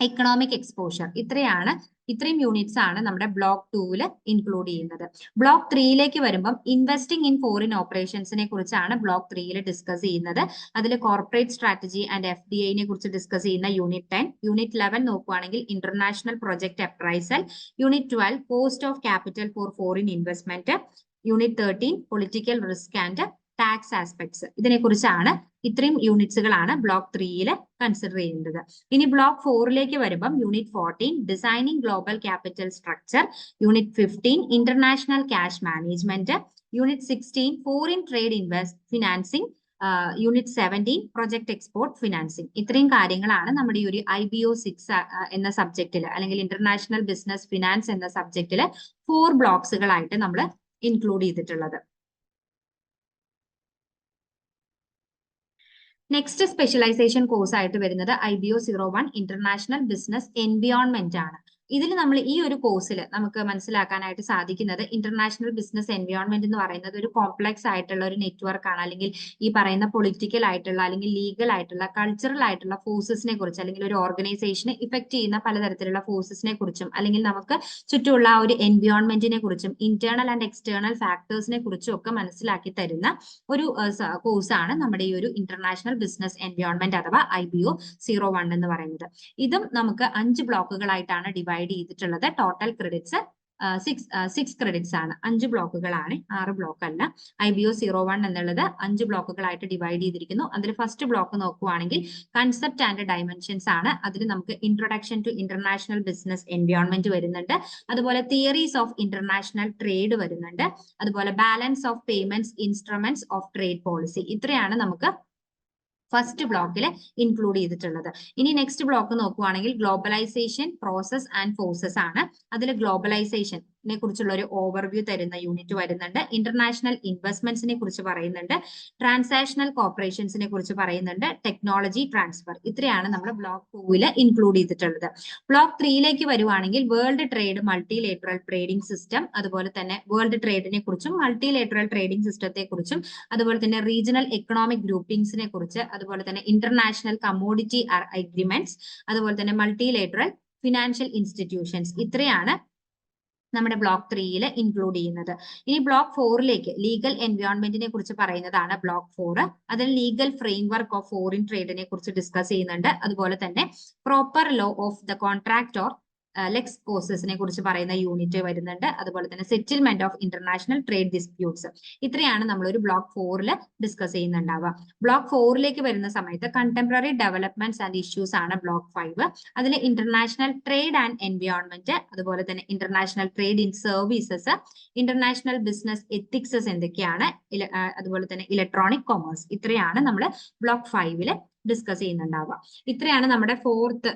economic exposure ഇത്രയാണ് ഇത്രയും യൂണിറ്റ്സ് ആണ് നമ്മുടെ ബ്ലോക്ക് ടൂവിൽ ഇൻക്ലൂഡ് ചെയ്യുന്നത്. ബ്ലോക്ക് ത്രീയിലേക്ക് വരുമ്പം ഇൻവെസ്റ്റിംഗ് ഇൻ ഫോറിൻ ഓപ്പറേഷൻസിനെ കുറിച്ചാണ് ബ്ലോക്ക് ത്രീയിൽ ഡിസ്കസ് ചെയ്യുന്നത്. അതിൽ corporate strategy and F D ഐനെ കുറിച്ച് ഡിസ്കസ് ചെയ്യുന്ന യൂണിറ്റ് ടെൻ യൂണിറ്റ് ലെവൻ നോക്കുകയാണെങ്കിൽ international project appraisal unit twelve cost of capital for foreign investment unit thirteen political risk and tax aspects ഇതിനെ കുറിച്ചാണ് ഇത്രയും യൂണിറ്റ്സുകളാണ് ബ്ലോക്ക് ത്രീയിൽ കൺസിഡർ ചെയ്യുന്നത് ഇനി ബ്ലോക്ക് ഫോറിലേക്ക് വരുമ്പം unit fourteen designing global capital structure unit fifteen international cash management unit sixteen foreign trade invest financing unit seventeen project export financing ഇത്രയും കാര്യങ്ങളാണ് നമ്മുടെ ഈ ഒരു ഐ ബി ഒ സിക്സ് എന്ന സബ്ജക്റ്റിൽ അല്ലെങ്കിൽ ഇന്റർനാഷണൽ ബിസിനസ് ഫിനാൻസ് എന്ന സബ്ജക്റ്റിൽ ഫോർ ബ്ലോക്സുകളായിട്ട് നമ്മൾ ഇൻക്ലൂഡ് ചെയ്തിട്ടുള്ളത്. നെക്സ്റ്റ് സ്പെഷ്യലൈസേഷൻ കോഴ്സ് ആയിട്ട് വരുന്നത് I B O zero one international business environment ആണ്. ഇതിൽ നമ്മൾ ഈ ഒരു കോഴ്സിൽ നമുക്ക് മനസ്സിലാക്കാനായിട്ട് സാധിക്കുന്നത് ഇന്റർനാഷണൽ ബിസിനസ് എൻവയോൺമെന്റ് എന്ന് പറയുന്നത് ഒരു കോംപ്ലക്സ് ആയിട്ടുള്ള ഒരു നെറ്റ്വർക്ക് ആണ്. അല്ലെങ്കിൽ ഈ പറയുന്ന പൊളിറ്റിക്കൽ ആയിട്ടുള്ള അല്ലെങ്കിൽ ലീഗൽ ആയിട്ടുള്ള കൾച്ചറൽ ആയിട്ടുള്ള ഫോഴ്സസിനെ കുറിച്ച് അല്ലെങ്കിൽ ഒരു ഓർഗനൈസേഷനെ ഇഫക്റ്റ് ചെയ്യുന്ന പലതരത്തിലുള്ള ഫോഴ്സസിനെ കുറിച്ചും അല്ലെങ്കിൽ നമുക്ക് ചുറ്റുമുള്ള ആ ഒരു എൻവയോൺമെന്റിനെ കുറിച്ചും ഇന്റേണൽ ആൻഡ് എക്സ്റ്റേണൽ ഫാക്ടേഴ്സിനെ കുറിച്ചും ഒക്കെ മനസ്സിലാക്കി തരുന്ന ഒരു കോഴ്സാണ് നമ്മുടെ ഈ ഒരു ഇന്റർനാഷണൽ ബിസിനസ് എൻവയോൺമെന്റ് അഥവാ I B O zero one എന്ന് പറയുന്നത്. ഇതും നമുക്ക് അഞ്ച് ബ്ലോക്കുകളായിട്ടാണ് ഡിവൈഡ് ചെയ്തിട്ടുള്ളത് total credits six six credits ആണ്. അഞ്ച് ബ്ലോക്കുകളാണ്. ആറ് ബ്ലോക്ക് അല്ല I B O zero one എന്നുള്ളത് അഞ്ച് ബ്ലോക്കുകളായിട്ട് ഡിവൈഡ് ചെയ്തിരിക്കുന്നു. അതിൽ ഫസ്റ്റ് ബ്ലോക്ക് നോക്കുവാണെങ്കിൽ കൺസെപ്റ്റ് ആൻഡ് ഡയമെൻഷൻസ് ആണ്. അതിൽ നമുക്ക് introduction to international business environment വരുന്നുണ്ട്. അതുപോലെ തിയറീസ് ഓഫ് ഇന്റർനാഷണൽ ട്രേഡ് വരുന്നുണ്ട്. അതുപോലെ balance of payments instruments of trade policy ഇത്രയാണ് നമുക്ക് ഫസ്റ്റ് ബ്ലോക്കിൽ ഇൻക്ലൂഡ് ചെയ്തിട്ടുള്ളത്. ഇനി നെക്സ്റ്റ് ബ്ലോക്ക് നോക്കുവാണെങ്കിൽ ഗ്ലോബലൈസേഷൻ പ്രോസസ് ആൻഡ് ഫോഴ്സസ് ആണ്. അതിൽ ഗ്ലോബലൈസേഷനെ കുറിച്ചുള്ള ഒരു ഓവർവ്യൂ തരുന്ന യൂണിറ്റ് വരുന്നുണ്ട്. ഇന്റർനാഷണൽ ഇൻവെസ്റ്റ്മെന്റ്സിനെ കുറിച്ച് പറയുന്നുണ്ട്. ട്രാൻസാക്ഷണൽ കോപ്പറേഷൻസിനെ കുറിച്ച് പറയുന്നുണ്ട്. ടെക്നോളജി ട്രാൻസ്ഫർ ഇത്രയാണ് നമ്മൾ ബ്ലോക്ക് ടൂവിൽ ഇൻക്ലൂഡ് ചെയ്തിട്ടുള്ളത്. ബ്ലോക്ക് ത്രീയിലേക്ക് വരുവാണെങ്കിൽ world trade multilateral trading system അതുപോലെ തന്നെ വേൾഡ് ട്രേഡിനെ കുറിച്ചും മൾട്ടിലേറ്ററൽ ട്രേഡിംഗ് സിസ്റ്റത്തെ കുറിച്ചും അതുപോലെ തന്നെ റീജിയണൽ എക്കണോമിക് ഗ്രൂപ്പിംഗ്സിനെ കുറിച്ച് അതുപോലെ തന്നെ ഇന്റർനാഷണൽ കമ്മോഡിറ്റി അഗ്രിമെന്റ്സ് അതുപോലെ തന്നെ മൾട്ടിലേറ്ററൽ ഫിനാൻഷ്യൽ ഇൻസ്റ്റിറ്റ്യൂഷൻസ് ഇത്രയാണ് നമ്മുടെ ബ്ലോക്ക് ത്രീയിൽ ഇൻക്ലൂഡ് ചെയ്യുന്നത്. ഇനി ബ്ലോക്ക് ഫോറിലേക്ക് ലീഗൽ എൻവയോൺമെന്റിനെ കുറിച്ച് പറയുന്നതാണ് ബ്ലോക്ക് ഫോർ അതിൽ ലീഗൽ ഫ്രെയിംവർക്ക് ഓഫ് ഫോറിൻ ട്രേഡിനെ കുറിച്ച് ഡിസ്കസ് ചെയ്യുന്നുണ്ട്. അതുപോലെ തന്നെ proper law of the contract or lex കോസസിനെ കുറിച്ച് പറയുന്ന യൂണിറ്റ് വരുന്നുണ്ട്. അതുപോലെ തന്നെ settlement of international trade disputes ഇത്രയാണ് നമ്മൾ ഒരു ബ്ലോക്ക് ഫോറിൽ ഡിസ്കസ് ചെയ്യുന്നുണ്ടാവുക. ബ്ലോക്ക് ഫോറിലേക്ക് വരുന്ന സമയത്ത് കണ്ടംപററി ഡെവലപ്മെന്റ്സ് ആൻഡ് ഇഷ്യൂസ് ആണ് ബ്ലോക്ക് ഫൈവ് അതിൽ ഇന്റർനാഷണൽ ട്രേഡ് ആൻഡ് എൻവയോൺമെന്റ് അതുപോലെ തന്നെ international trade in services international business ethics എന്തൊക്കെയാണ് അതുപോലെ തന്നെ ഇലക്ട്രോണിക് കൊമേഴ്സ് ഇത്രയാണ് നമ്മൾ ബ്ലോക്ക് ഫൈവിൽ ഡിസ്കസ് ചെയ്യുന്നുണ്ടാവുക. ഇത്രയാണ് നമ്മുടെ ഫോർത്ത്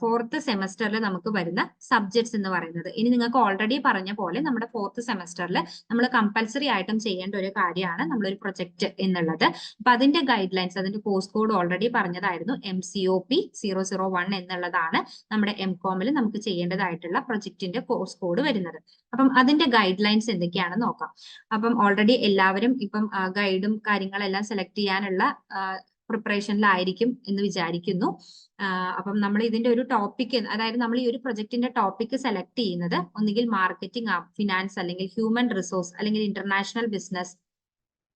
ഫോർത്ത് സെമസ്റ്ററിൽ നമുക്ക് വരുന്ന സബ്ജക്ട്സ് എന്ന് പറയുന്നത്. ഇനി നിങ്ങൾക്ക് ഓൾറെഡി പറഞ്ഞ പോലെ നമ്മുടെ ഫോർത്ത് സെമസ്റ്ററിൽ നമ്മൾ കമ്പൽസറി ആയിട്ടും ചെയ്യേണ്ട ഒരു കാര്യമാണ് നമ്മളൊരു പ്രൊജക്ട് എന്നുള്ളത്. അപ്പൊ അതിന്റെ ഗൈഡ് ലൈൻസ് അതിന്റെ course code already പറഞ്ഞതായിരുന്നു M C O P zero zero one എന്നുള്ളതാണ് നമ്മുടെ എം കോമിൽ നമുക്ക് ചെയ്യേണ്ടതായിട്ടുള്ള പ്രൊജക്ടിന്റെ കോഴ്സ് കോഡ് വരുന്നത്. അപ്പം അതിന്റെ ഗൈഡ് ലൈൻസ് എന്തൊക്കെയാണെന്ന് നോക്കാം. അപ്പം ഓൾറെഡി എല്ലാവരും ഇപ്പം ഗൈഡും കാര്യങ്ങളെല്ലാം സെലക്ട് ചെയ്യാനുള്ള പ്രിപ്പറേഷനിലായിരിക്കും എന്ന് വിചാരിക്കുന്നു. അപ്പം നമ്മൾ ഇതിന്റെ ഒരു ടോപ്പിക് അതായത് നമ്മൾ ഈ ഒരു പ്രൊജക്ടിന്റെ ടോപ്പിക് സെലക്ട് ചെയ്യുന്നത് ഒന്നുകിൽ മാർക്കറ്റിംഗ് ഫിനാൻസ് അല്ലെങ്കിൽ ഹ്യൂമൻ റിസോഴ്സ് അല്ലെങ്കിൽ international business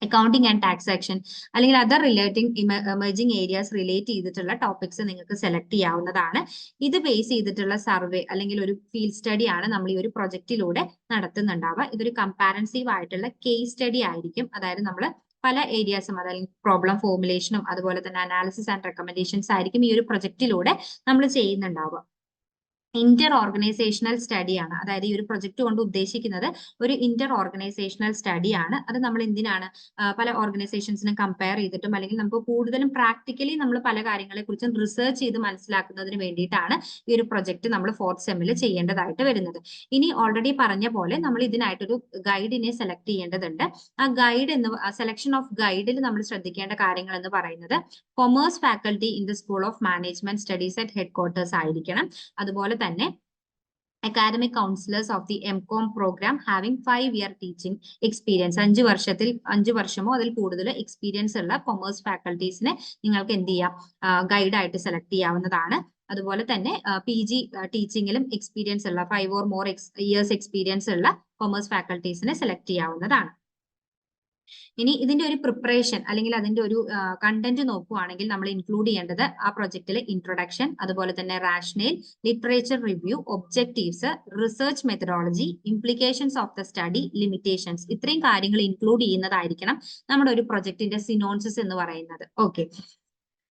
accounting and tax action അല്ലെങ്കിൽ other relating emerging areas relate ചെയ്തിട്ടുള്ള ടോപ്പിക്സ് നിങ്ങൾക്ക് സെലക്ട് ചെയ്യാവുന്നതാണ്. ഇത് ബേസ് ചെയ്തിട്ടുള്ള സർവേ അല്ലെങ്കിൽ ഒരു ഫീൽഡ് സ്റ്റഡി ആണ് നമ്മൾ ഈ ഒരു പ്രൊജക്റ്റിലൂടെ നടത്തുന്നുണ്ടാവുക. ഇതൊരു കമ്പാരൻസീവ് ആയിട്ടുള്ള കേസ് സ്റ്റഡി ആയിരിക്കും. അതായത് നമ്മൾ പല ഏരിയാസും അതായത് പ്രോബ്ലം ഫോർമുലേഷനും അതുപോലെ തന്നെ അനാലിസിസ് ആൻഡ് റെക്കമെൻഡേഷൻസ് ആയിരിക്കും ഈ ഒരു പ്രൊജക്റ്റിലൂടെ നമ്മൾ ചെയ്യുന്നുണ്ടാവുക. ഇന്റർ ഓർഗനൈസേഷണൽ സ്റ്റഡിയാണ് അതായത് ഈ ഒരു പ്രൊജക്ട് കൊണ്ട് ഉദ്ദേശിക്കുന്നത് ഒരു ഇന്റർ ഓർഗനൈസേഷണൽ സ്റ്റഡിയാണ് അത് നമ്മൾ എന്തിനാണ് പല ഓർഗനൈസേഷൻസിനെ കമ്പയർ ചെയ്തിട്ടും അല്ലെങ്കിൽ നമുക്ക് കൂടുതലും പ്രാക്ടിക്കലി നമ്മൾ പല കാര്യങ്ങളെ കുറിച്ചും റിസർച്ച് ചെയ്ത് മനസ്സിലാക്കുന്നതിന് വേണ്ടിയിട്ടാണ് ഈ ഒരു പ്രൊജക്ട് നമ്മൾ ഫോർത്ത് സെമ്മിൽ ചെയ്യേണ്ടതായിട്ട് വരുന്നത്. ഇനി ഓൾറെഡി പറഞ്ഞ പോലെ നമ്മൾ ഇതിനായിട്ടൊരു ഗൈഡിനെ സെലക്ട് ചെയ്യേണ്ടതുണ്ട്. ആ ഗൈഡ് എന്ന് സെലക്ഷൻ ഓഫ് ഗൈഡിൽ നമ്മൾ ശ്രദ്ധിക്കേണ്ട കാര്യങ്ങൾ എന്ന് പറയുന്നത് commerce faculty in the school of management studies at headquarters ആയിരിക്കണം. അതുപോലെ തന്നെ academic counsellors of the M com program having five year teaching experience അഞ്ച് വർഷത്തിൽ അഞ്ച് വർഷമോ അതിൽ കൂടുതൽ എക്സ്പീരിയൻസ് ഉള്ള കൊമേഴ്സ് ഫാക്കൽറ്റീസിനെ നിങ്ങൾക്ക് എന്ത് ചെയ്യാം? ഗൈഡായിട്ട് സെലക്ട് ചെയ്യാവുന്നതാണ്. അതുപോലെ തന്നെ പി ജി ടീച്ചിങ്ങിലും എക്സ്പീരിയൻസ് ഉള്ള five or more ex years experience ഉള്ള കൊമേഴ്സ് ഫാക്കൽറ്റീസിനെ സെലക്ട് ചെയ്യാവുന്നതാണ്. ഇനി ഇതിന്റെ ഒരു പ്രിപ്പറേഷൻ അല്ലെങ്കിൽ അതിന്റെ ഒരു കണ്ടന്റ് നോക്കുവാണെങ്കിൽ നമ്മൾ ഇൻക്ലൂഡ് ചെയ്യേണ്ടത് ആ പ്രൊജക്റ്റിലെ ഇൻട്രൊഡക്ഷൻ അതുപോലെ തന്നെ rationale literature review objectives research methodology implications of the study limitations ഇത്രയും കാര്യങ്ങൾ ഇൻക്ലൂഡ് ചെയ്യുന്നതായിരിക്കണം നമ്മുടെ ഒരു പ്രൊജക്ടിന്റെ സിനോൺസിസ് എന്ന് പറയുന്നത്. ഓക്കെ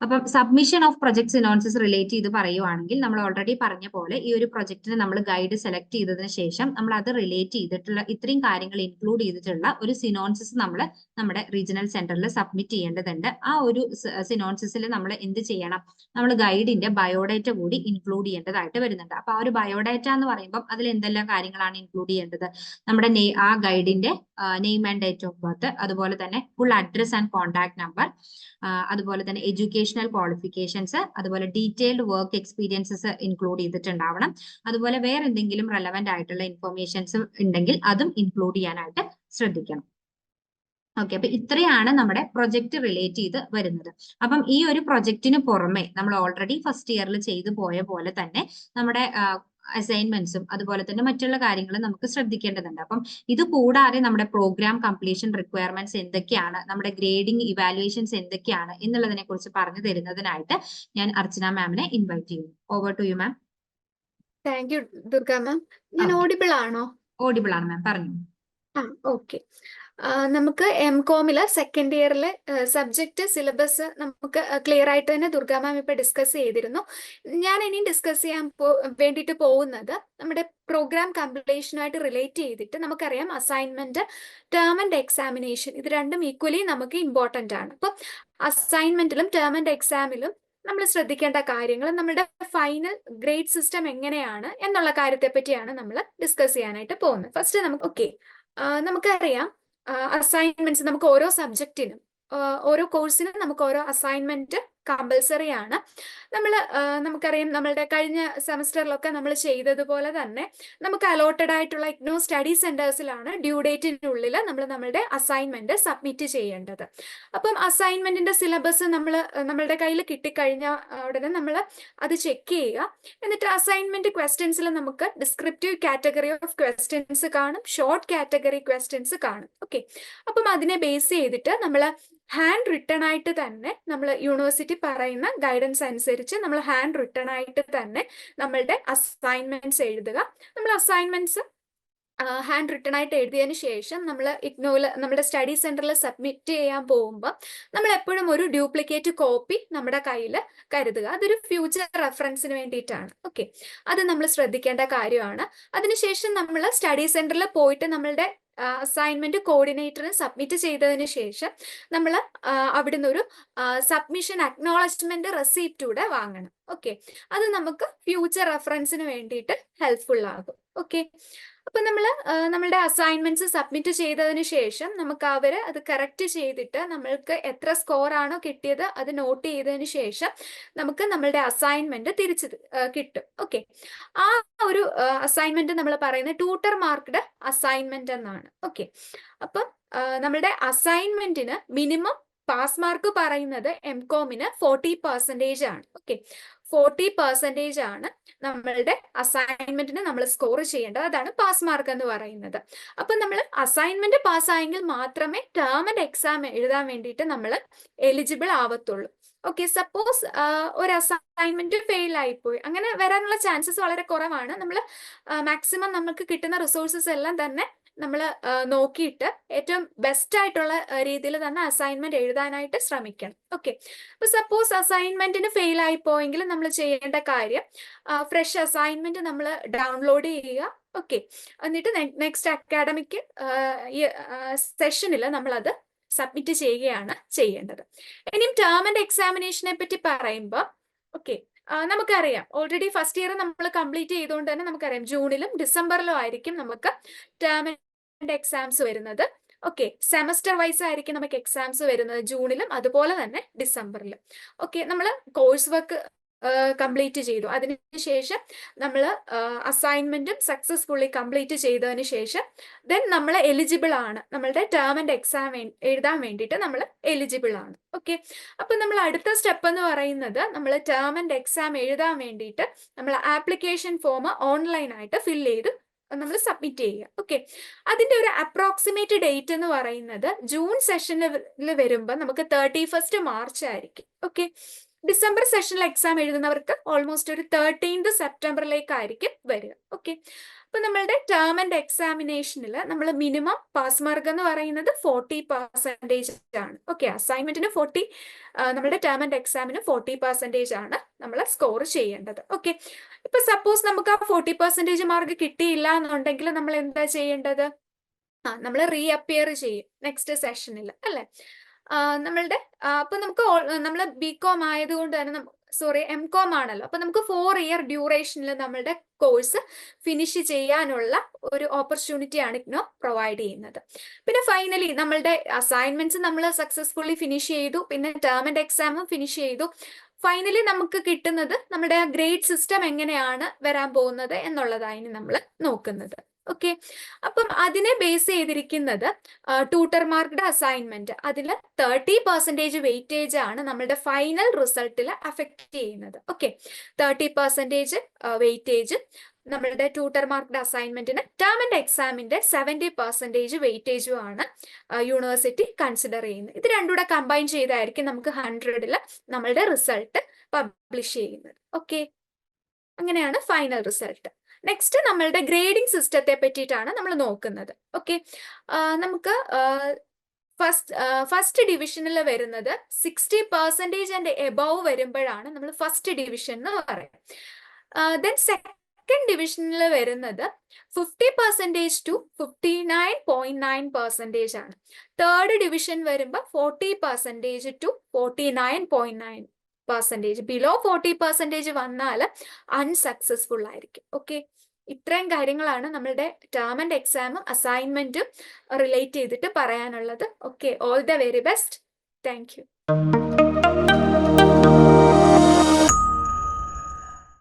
അപ്പം submission of project synopsis relate ചെയ്ത് പറയുവാണെങ്കിൽ നമ്മൾ ഓൾറെഡി പറഞ്ഞ പോലെ ഈ ഒരു പ്രൊജക്റ്റിന് നമ്മൾ ഗൈഡ് സെലക്ട് ചെയ്തതിന് ശേഷം നമ്മൾ അത് റിലേറ്റ് ചെയ്തിട്ടുള്ള ഇത്രയും കാര്യങ്ങൾ ഇൻക്ലൂഡ് ചെയ്തിട്ടുള്ള ഒരു സിനോൺസിസ് നമ്മൾ നമ്മുടെ റീജിയണൽ സെന്ററിൽ സബ്മിറ്റ് ചെയ്യേണ്ടതുണ്ട്. ആ ഒരു സിനോൺസിസിൽ നമ്മൾ എന്ത് ചെയ്യണം? നമ്മൾ ഗൈഡിന്റെ ബയോഡേറ്റ കൂടി ഇൻക്ലൂഡ് ചെയ്യേണ്ടതായിട്ട് വരുന്നുണ്ട്. അപ്പൊ ആ ഒരു ബയോഡേറ്റ എന്ന് പറയുമ്പോൾ അതിൽ എന്തെല്ലാം കാര്യങ്ങളാണ് ഇൻക്ലൂഡ് ചെയ്യേണ്ടത്? നമ്മുടെ ആ ഗൈഡിന്റെ name and date of birth അതുപോലെ തന്നെ full address and contact number അതുപോലെ തന്നെ എഡ്യൂക്കേഷണൽ ക്വാളിഫിക്കേഷൻസ് അതുപോലെ ഡീറ്റെയിൽഡ് വർക്ക് എക്സ്പീരിയൻസസ് ഇൻക്ലൂഡ് ചെയ്തിട്ടുണ്ടാവണം. അതുപോലെ വേറെ എന്തെങ്കിലും റെലവെന്റ് ആയിട്ടുള്ള ഇൻഫർമേഷൻസ് ഉണ്ടെങ്കിൽ അതും ഇൻക്ലൂഡ് ചെയ്യാനായിട്ട് ശ്രദ്ധിക്കണം. ഓക്കെ അപ്പൊ ഇത്രയാണ് നമ്മുടെ പ്രൊജക്ട് റിലേറ്റ് ചെയ്ത് വരുന്നത്. അപ്പം ഈ ഒരു പ്രൊജക്ടിന് പുറമെ നമ്മൾ ഓൾറെഡി ഫസ്റ്റ് ഇയറിൽ ചെയ്തു പോയ പോലെ തന്നെ നമ്മുടെ അസൈൻമെന്റ്സും അതുപോലെ തന്നെ മറ്റുള്ള കാര്യങ്ങളും നമുക്ക് ശ്രദ്ധിക്കേണ്ടതുണ്ട്. അപ്പം ഇത് കൂടാതെ നമ്മുടെ പ്രോഗ്രാം കംപ്ലീഷൻ റിക്വയർമെന്റ്സ് എന്തൊക്കെയാണ് നമ്മുടെ ഗ്രേഡിംഗ് ഇവാലുവേഷൻസ് എന്തൊക്കെയാണ് എന്നുള്ളതിനെ കുറിച്ച് പറഞ്ഞു തരുന്നതിനായിട്ട് ഞാൻ അർച്ചന മാമിനെ ഇൻവൈറ്റ് ചെയ്യുന്നു. Over to you ma'am thank you Durga ma'am ഞാൻ ഓഡിബിൾ ആണോ? ഓഡിബിൾ ആണ് മാം പറഞ്ഞു ആ ഓക്കെ നമുക്ക് എം കോമിൽ സെക്കൻഡ് ഇയറിലെ സബ്ജക്റ്റ് സിലബസ് നമുക്ക് ക്ലിയർ ആയിട്ട് തന്നെ ദുർഗാ മാം ഇപ്പൊ ഡിസ്കസ് ചെയ്തിരുന്നു. ഞാൻ ഇനിയും ഡിസ്കസ് ചെയ്യാൻ വേണ്ടിയിട്ട് പോകുന്നത് നമ്മുടെ പ്രോഗ്രാം കംപ്ലീഷനുമായിട്ട് റിലേറ്റ് ചെയ്തിട്ട് നമുക്കറിയാം അസൈൻമെന്റ് ടേം ആൻഡ് എക്സാമിനേഷൻ ഇത് രണ്ടും ഈക്വലി നമുക്ക് ഇമ്പോർട്ടന്റ് ആണ്. അപ്പം അസൈൻമെന്റിലും ടേം ആൻഡ് എക്സാമിലും നമ്മൾ ശ്രദ്ധിക്കേണ്ട കാര്യങ്ങൾ നമ്മുടെ ഫൈനൽ ഗ്രേഡ് സിസ്റ്റം എങ്ങനെയാണ് എന്നുള്ള കാര്യത്തെ പറ്റിയാണ് നമ്മൾ ഡിസ്കസ് ചെയ്യാനായിട്ട് പോകുന്നത്. ഫസ്റ്റ് നമുക്ക് ഓക്കെ നമുക്കറിയാം അസൈൻമെന്റ്സ് നമുക്ക് ഓരോ സബ്ജക്റ്റിനും ഓരോ കോഴ്സിനും നമുക്ക് ഓരോ അസൈൻമെന്റ് കമ്പൽസറി ആണ്. നമ്മൾ നമുക്കറിയാം നമ്മളുടെ കഴിഞ്ഞ സെമസ്റ്ററിലൊക്കെ നമ്മൾ ചെയ്തതുപോലെ തന്നെ നമുക്ക് അലോട്ടഡ് ആയിട്ടുള്ള ഇഗ്നോ സ്റ്റഡി സെന്റേഴ്സിലാണ് ഡ്യൂ ഡേറ്റിനുള്ളിൽ നമ്മൾ നമ്മളുടെ അസൈൻമെന്റ് സബ്മിറ്റ് ചെയ്യേണ്ടത്. അപ്പം അസൈൻമെന്റിന്റെ സിലബസ് നമ്മൾ നമ്മളുടെ കയ്യിൽ കിട്ടിക്കഴിഞ്ഞ ഉടനെ നമ്മൾ അത് ചെക്ക് ചെയ്യുക. എന്നിട്ട് അസൈൻമെന്റ് ക്വസ്റ്റ്യൻസിൽ നമുക്ക് ഡിസ്ക്രിപ്റ്റീവ് കാറ്റഗറി ഓഫ് ക്വസ്റ്റ്യൻസ് കാണും ഷോർട്ട് കാറ്റഗറി ക്വസ്റ്റ്യൻസ് കാണും. ഓക്കെ അപ്പം അതിനെ ബേസ് ചെയ്തിട്ട് നമ്മൾ ഹാൻഡ് റിട്ടൺ ആയിട്ട് തന്നെ നമ്മൾ യൂണിവേഴ്സിറ്റി പറയുന്ന ഗൈഡൻസ് അനുസരിച്ച് നമ്മൾ ഹാൻഡ് റിട്ടൺ ആയിട്ട് തന്നെ നമ്മളുടെ അസൈൻമെന്റ്സ് എഴുതുക. നമ്മൾ അസൈൻമെന്റ്സ് ഹാൻഡ് റിട്ടൺ ആയിട്ട് എഴുതിയതിന് ശേഷം നമ്മൾ ഇഗ്നോയിൽ നമ്മുടെ സ്റ്റഡി സെന്ററിൽ സബ്മിറ്റ് ചെയ്യാൻ പോകുമ്പോൾ നമ്മൾ എപ്പോഴും ഒരു ഡ്യൂപ്ലിക്കേറ്റ് കോപ്പി നമ്മുടെ കയ്യിൽ കരുതുക. അതൊരു ഫ്യൂച്ചർ റെഫറൻസിന് വേണ്ടിയിട്ടാണ്. ഓക്കെ അത് നമ്മൾ ശ്രദ്ധിക്കേണ്ട കാര്യമാണ്. അതിനുശേഷം നമ്മൾ സ്റ്റഡി സെന്ററിൽ പോയിട്ട് നമ്മളുടെ അസൈൻമെന്റ് കോർഡിനേറ്ററിന് സബ്മിറ്റ് ചെയ്തതിന് ശേഷം നമ്മൾ അവിടുന്ന് ഒരു സബ്മിഷൻ അക്നോളജ്മെന്റ് റെസീപ്റ്റ് കൂടെ വാങ്ങണം. ഓക്കെ അത് നമുക്ക് ഫ്യൂച്ചർ റെഫറൻസിന് വേണ്ടിയിട്ട് ഹെൽപ്ഫുൾ ആകും. ഓക്കെ അപ്പൊ നമ്മൾ നമ്മളുടെ അസൈൻമെന്റ്സ് സബ്മിറ്റ് ചെയ്തതിന് ശേഷം നമുക്ക് അവർ അത് കറക്റ്റ് ചെയ്തിട്ട് നമ്മൾക്ക് എത്ര സ്കോർ ആണോ കിട്ടിയത് അത് നോട്ട് ചെയ്തതിന് ശേഷം നമുക്ക് നമ്മളുടെ അസൈൻമെന്റ് തിരിച്ച് കിട്ടും. ഓക്കെ ആ ഒരു അസൈൻമെന്റ് നമ്മൾ പറയുന്നത് ട്യൂട്ടർ മാർക്ക്ഡ് അസൈൻമെന്റ് എന്നാണ്. ഓക്കെ അപ്പം നമ്മളുടെ അസൈൻമെന്റിന് മിനിമം പാസ് മാർക്ക് പറയുന്നത് എം കോമിന് ഫോർട്ടി പെർസെന്റേജ് ആണ്. ഓക്കെ ഫോർട്ടി പെർസെന്റേജ് ആണ് നമ്മളുടെ അസൈൻമെന്റിന് നമ്മൾ സ്കോർ ചെയ്യേണ്ടത്. അതാണ് പാസ് മാർക്ക് എന്ന് പറയുന്നത്. അപ്പൊ നമ്മൾ അസൈൻമെന്റ് പാസ്സായെങ്കിൽ മാത്രമേ ടേം ആൻഡ് എക്സാം എഴുതാൻ വേണ്ടിയിട്ട് നമ്മൾ എലിജിബിൾ ആവത്തുള്ളൂ. ഓക്കെ സപ്പോസ് ഒരു അസൈൻമെന്റ് ഫെയിൽ ആയിപ്പോയി. അങ്ങനെ വരാനുള്ള ചാൻസസ് വളരെ കുറവാണ്. നമ്മൾ മാക്സിമം നമുക്ക് കിട്ടുന്ന റിസോഴ്സസ് എല്ലാം തന്നെ നമ്മൾ നോക്കിയിട്ട് ഏറ്റവും ബെസ്റ്റ് ആയിട്ടുള്ള രീതിയിൽ തന്നെ അസൈൻമെന്റ് എഴുതാനായിട്ട് ശ്രമിക്കണം. ഓക്കെ അപ്പൊ സപ്പോസ് അസൈൻമെന്റിന് ഫെയിൽ ആയി പോയെങ്കിൽ നമ്മൾ ചെയ്യേണ്ട കാര്യം ഫ്രഷ് അസൈൻമെന്റ് നമ്മൾ ഡൗൺലോഡ് ചെയ്യുക. ഓക്കെ എന്നിട്ട് നെക്സ്റ്റ് അക്കാഡമിക് സെഷനിൽ നമ്മൾ അത് സബ്മിറ്റ് ചെയ്യുകയാണ് ചെയ്യേണ്ടത്. ഇനിയും ടേം ആൻഡ് എക്സാമിനേഷനെ പറ്റി പറയുമ്പോൾ ഓക്കെ നമുക്കറിയാം. ഓൾറെഡി ഫസ്റ്റ് ഇയർ നമ്മൾ കംപ്ലീറ്റ് ചെയ്തുകൊണ്ട് തന്നെ നമുക്കറിയാം. ജൂണിലും ഡിസംബറിലും ആയിരിക്കും നമുക്ക് ടേം എക്സാംസ് വരുന്നത്. ഓക്കെ സെമസ്റ്റർ വൈസ് ആയിരിക്കും നമുക്ക് എക്സാംസ് വരുന്നത് ജൂണിലും അതുപോലെ തന്നെ ഡിസംബറിലും. ഓക്കെ നമ്മൾ കോഴ്സ് വർക്ക് കംപ്ലീറ്റ് ചെയ്തു. അതിനുശേഷം നമ്മൾ അസൈൻമെന്റും സക്സസ്ഫുള്ളി കംപ്ലീറ്റ് ചെയ്തതിന് ശേഷം ദെൻ നമ്മൾ എലിജിബിൾ ആണ്. നമ്മളുടെ ടേം ആൻഡ് എക്സാം എഴുതാൻ വേണ്ടിയിട്ട് നമ്മൾ എലിജിബിൾ ആണ്. ഓക്കെ അപ്പം നമ്മൾ അടുത്ത സ്റ്റെപ്പ് എന്ന് പറയുന്നത് നമ്മൾ ടേം ആൻഡ് എക്സാം എഴുതാൻ വേണ്ടിയിട്ട് നമ്മൾ ആപ്ലിക്കേഷൻ ഫോം ഓൺലൈനായിട്ട് ഫിൽ ചെയ്ത് നമ്മൾ സബ്മിറ്റ് ചെയ്യുക. ഓക്കെ അതിന്റെ ഒരു അപ്രോക്സിമേറ്റ് ഡേറ്റ് എന്ന് പറയുന്നത് ജൂൺ സെഷനിൽ വരുമ്പോൾ നമുക്ക് തേർട്ടി ഫസ്റ്റ് മാർച്ച് ആയിരിക്കും. ഓക്കെ ഡിസംബർ സെഷനിൽ എക്സാം എഴുതുന്നവർക്ക് ഓൾമോസ്റ്റ് ഒരു തേർട്ടീൻത് സെപ്റ്റംബറിലേക്കായിരിക്കും വരിക. ഓക്കെ അപ്പൊ നമ്മളുടെ ടേം ആൻഡ് എക്സാമിനേഷനിൽ നമ്മൾ മിനിമം പാസ് മാർക്ക് എന്ന് പറയുന്നത് ഫോർട്ടി പെർസെന്റേജ് ആണ്. ഓക്കെ അസൈൻമെന്റിന് ഫോർട്ടി നമ്മുടെ ടേം ആൻഡ് എക്സാമിന് ഫോർട്ടി പെർസെന്റേജ് ആണ് നമ്മൾ സ്കോർ ചെയ്യേണ്ടത്. ഓക്കെ ഇപ്പൊ സപ്പോസ് നമുക്ക് ആ ഫോർട്ടി പെർസെന്റേജ് മാർക്ക് കിട്ടിയില്ല എന്നുണ്ടെങ്കിൽ നമ്മൾ എന്താ ചെയ്യേണ്ടത്? ആ നമ്മൾ റീഅപ്പിയർ ചെയ്യും നെക്സ്റ്റ് സെഷനിൽ അല്ലെ? നമ്മളുടെ അപ്പൊ നമുക്ക് നമ്മൾ ബി കോം ആയതുകൊണ്ട് തന്നെ സോറി എം കോം ആണല്ലോ. അപ്പൊ നമുക്ക് ഫോർ ഇയർ ഡ്യൂറേഷനിൽ നമ്മളുടെ കോഴ്സ് ഫിനിഷ് ചെയ്യാനുള്ള ഒരു ഓപ്പർച്യൂണിറ്റി ആണ് ഇഗ്നോ പ്രൊവൈഡ് ചെയ്യുന്നത്. പിന്നെ ഫൈനലി നമ്മളുടെ അസൈൻമെന്റ്സ് നമ്മൾ സക്സസ്ഫുള്ളി ഫിനിഷ് ചെയ്തു പിന്നെ ടേം ആൻഡ് എക്സാമും ഫിനിഷ് ചെയ്തു. ഫൈനലി നമുക്ക് കിട്ടുന്നത് നമ്മുടെ ഗ്രേഡ് സിസ്റ്റം എങ്ങനെയാണ് വരാൻ പോകുന്നത് എന്നുള്ളതായി നമ്മൾ നോക്കുന്നത്. ഓക്കെ. അപ്പം അതിനെ ബേസ് ചെയ്തിരിക്കുന്നത് ട്യൂട്ടർമാർക്കുടെ അസൈൻമെന്റ് അതിൽ തേർട്ടി പെർസെന്റേജ് വെയിറ്റേജ് ആണ് നമ്മളുടെ ഫൈനൽ റിസൾട്ടിൽ അഫക്റ്റ് ചെയ്യുന്നത്. ഓക്കെ. തേർട്ടി പെർസെന്റേജ് വെയിറ്റേജ് നമ്മളുടെ ട്യൂട്ടർമാർക്കുടെ അസൈൻമെന്റിന് ടേം ആൻഡ് എക്സാമിന്റെ സെവന്റി പെർസെന്റേജ് വെയിറ്റേജും ആണ് യൂണിവേഴ്സിറ്റി കൺസിഡർ ചെയ്യുന്നത്. ഇത് രണ്ടും കൂടെ കമ്പൈൻ ചെയ്തായിരിക്കും നമുക്ക് ഹൺഡ്രഡിൽ നമ്മളുടെ റിസൾട്ട് പബ്ലിഷ് ചെയ്യുന്നത്. ഓക്കെ. അങ്ങനെയാണ് ഫൈനൽ റിസൾട്ട് നെക്സ്റ്റ് നമ്മളുടെ ഗ്രേഡിംഗ് സിസ്റ്റത്തെ പറ്റിയിട്ടാണ് നമ്മൾ നോക്കുന്നത്. ഓക്കെ നമുക്ക് ഫസ്റ്റ് ഫസ്റ്റ് ഡിവിഷനിൽ വരുന്നത് സിക്സ്റ്റി പെർസെന്റേജ് ആൻഡ് എബവ് വരുമ്പോഴാണ് നമ്മൾ ഫസ്റ്റ് ഡിവിഷൻ എന്ന് പറയുക ദെൻ സെക്കൻഡ് ഡിവിഷനിൽ വരുന്നത് fifty percentage to fifty nine point nine percentage ആണ്. തേർഡ് ഡിവിഷൻ വരുമ്പോൾ forty percentage to forty nine point nine percentage below forty percentage വന്നാൽ അൺസക്സസ്ഫുൾ ആയിരിക്കും. ഓക്കെ ഇത്രയും കാര്യങ്ങളാണ് നമ്മളുടെ ടേം ആൻഡ് എക്സാമും അസൈൻമെന്റും റിലേറ്റ് ചെയ്തിട്ട് പറയാനുള്ളത്. Okay all the very best thank you